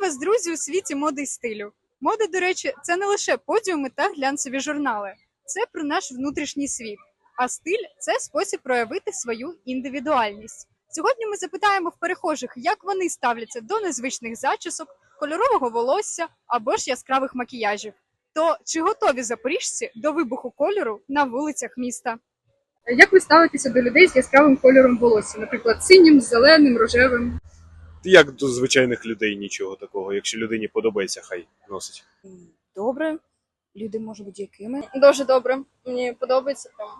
Вас, друзі, у світі моди й стилю. Мода, до речі, це не лише подіуми та глянцеві журнали, це про наш внутрішній світ. А стиль це спосіб проявити свою індивідуальність. Сьогодні ми запитаємо в перехожих, як вони ставляться до незвичних зачісок, кольорового волосся або ж яскравих макіяжів. То чи готові запоріжці до вибуху кольору на вулицях міста? Як ви ставитеся до людей з яскравим кольором волосся, наприклад, синім, зеленим, рожевим? Як до звичайних людей нічого такого. Якщо людині подобається, хай носить. Добре. Люди можуть бути якими. Дуже добре. Мені подобається прям.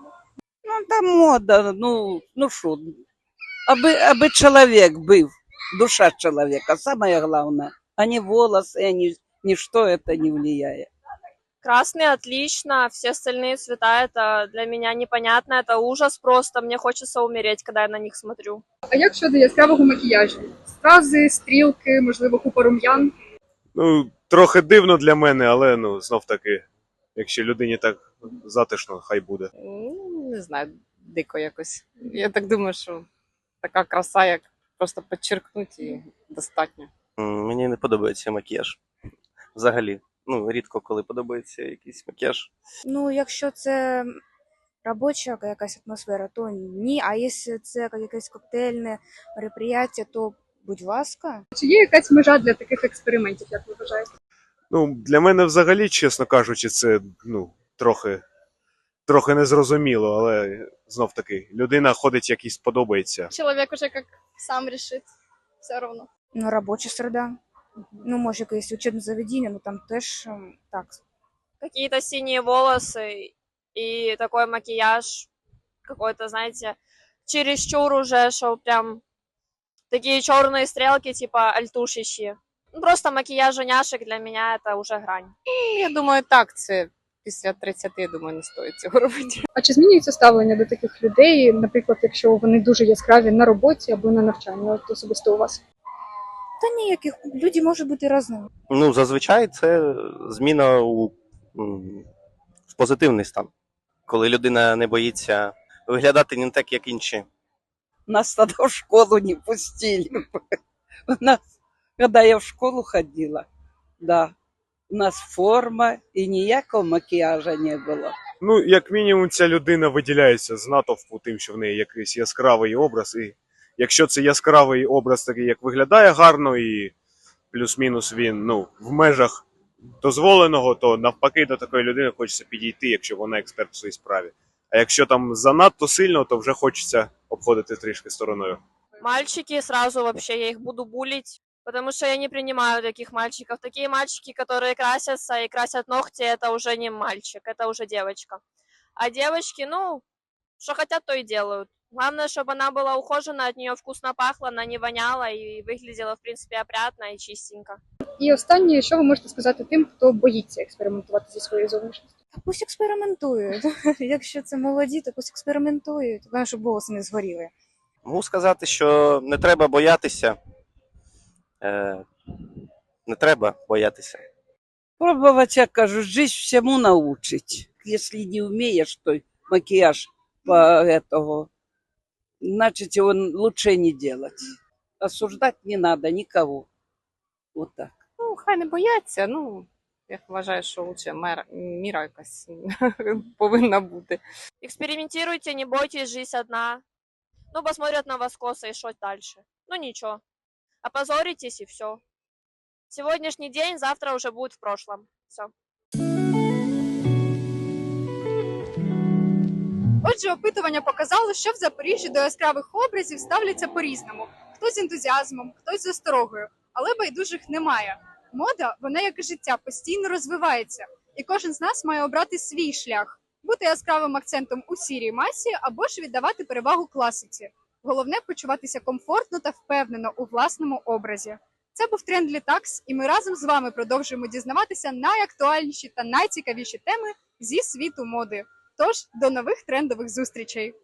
Ну, та мода, ну, ну що, аби, аби чоловік був, душа чоловіка, самое главное, а не волосы, а не, ничто это не влияет. Красный отлично, все остальные цвета это для меня непонятно, это ужас просто. Мне хочется умереть, когда я на них смотрю. А як щодо яскравого макіяжу? Стрази, стрілки, можливо, купа рум'ян? Ну, трохи дивно для мене, але ну, знов таки, якщо людині так затишно, хай буде. Ну, не знаю, дико якось. Я так думаю, що така краса, як просто підчеркнути і достатньо. М, Мені не подобається макіяж. Взагалі. Ну, рідко коли подобається якийсь макіяж. Ну, якщо це робоча якась атмосфера, то ні. А якщо це якесь коктейльне мероприятие, то будь ласка. Чи є якась межа для таких експериментів, як ви вважаєте? Ну, для мене взагалі, чесно кажучи, це ну, трохи, трохи незрозуміло, але знов таки, людина ходить, як їй сподобається. Человек уже как сам решит. Все равно. Ну, робоча середа Ну, може, якесь учебне заведення, ну там теж ем, так. Какие-то синие волосы и такой макияж какой-то, знаете, чересчур уже, что прям такие черные стрелки, типа альтушащие. Ну, просто макияж няшек для меня это уже грань. І я думаю, так, це після 30, я думаю, не стоїть цього робити. А чи змінюється ставлення до таких людей, наприклад, якщо вони дуже яскраві на роботі або на навчанні, от особисто у вас? Та ніяких люди можуть бути різними. Ну, зазвичай це зміна у, в позитивний стан. Коли людина не боїться виглядати не так, як інші. Нас тогда в школу не пустили. У нас, когда я в школу ходила, да, у нас форма и ніякого макіяжа не було. Ну, як мінімум, ця людина виділяється з натовпу тим, що в неї якийсь яскравий образ. І якщо це яскравий образ такий, як виглядає гарно, і плюс-мінус він ну, в межах дозволеного, то навпаки до такої людини хочеться підійти, якщо вона експерт в своїй справі. А якщо там занадто сильно, то вже хочеться обходити трішки стороною. Мальчики сразу вообще я их буду булить, потому что я не принимаю таких мальчиков. Такие мальчики, которые красятся и красят ногти, это уже не мальчик, это уже девочка. А девочки, ну, что хотят, то и делают. Главное, чтобы она была ухожена, от нее вкусно пахло, она не воняла и выглядела, в принципе, опрятно и чистенько. І останнє, що ви можете сказати тим, хто боїться експериментувати зі своєю зовнішністю? Та пусть експериментують. Якщо це молоді, то пусть експериментують. Головне, щоб волоси не згоріли. Можу сказати, що не треба боятися. Е, не треба боятися. Пробовать, я кажу, жизнь всему научить. Если не умеешь, то макияж по этого, значит, его лучше не делать. Осуждать не надо никого. Вот так. Ну, хай не бояться, ну, я вважаю, що лучше мер, міра якась повинна бути. Экспериментируйте, не бойтесь, жизнь одна. Ну, посмотрят на вас косо и что дальше. Ну, ничего. Опозоритесь и все. Сегодняшний день, завтра уже будет в прошлом. Все. Отже, опитування показало, що в Запоріжжі до яскравих образів ставляться по-різному: хтось з ентузіазмом, хтось з осторогою, але байдужих немає. Мода, вона як і життя, постійно розвивається, і кожен з нас має обрати свій шлях, бути яскравим акцентом у сірій масі або ж віддавати перевагу класиці. Головне почуватися комфортно та впевнено у власному образі. Це був тренд Літакс, і ми разом з вами продовжуємо дізнаватися найактуальніші та найцікавіші теми зі світу моди. Тож до нових трендових зустрічей!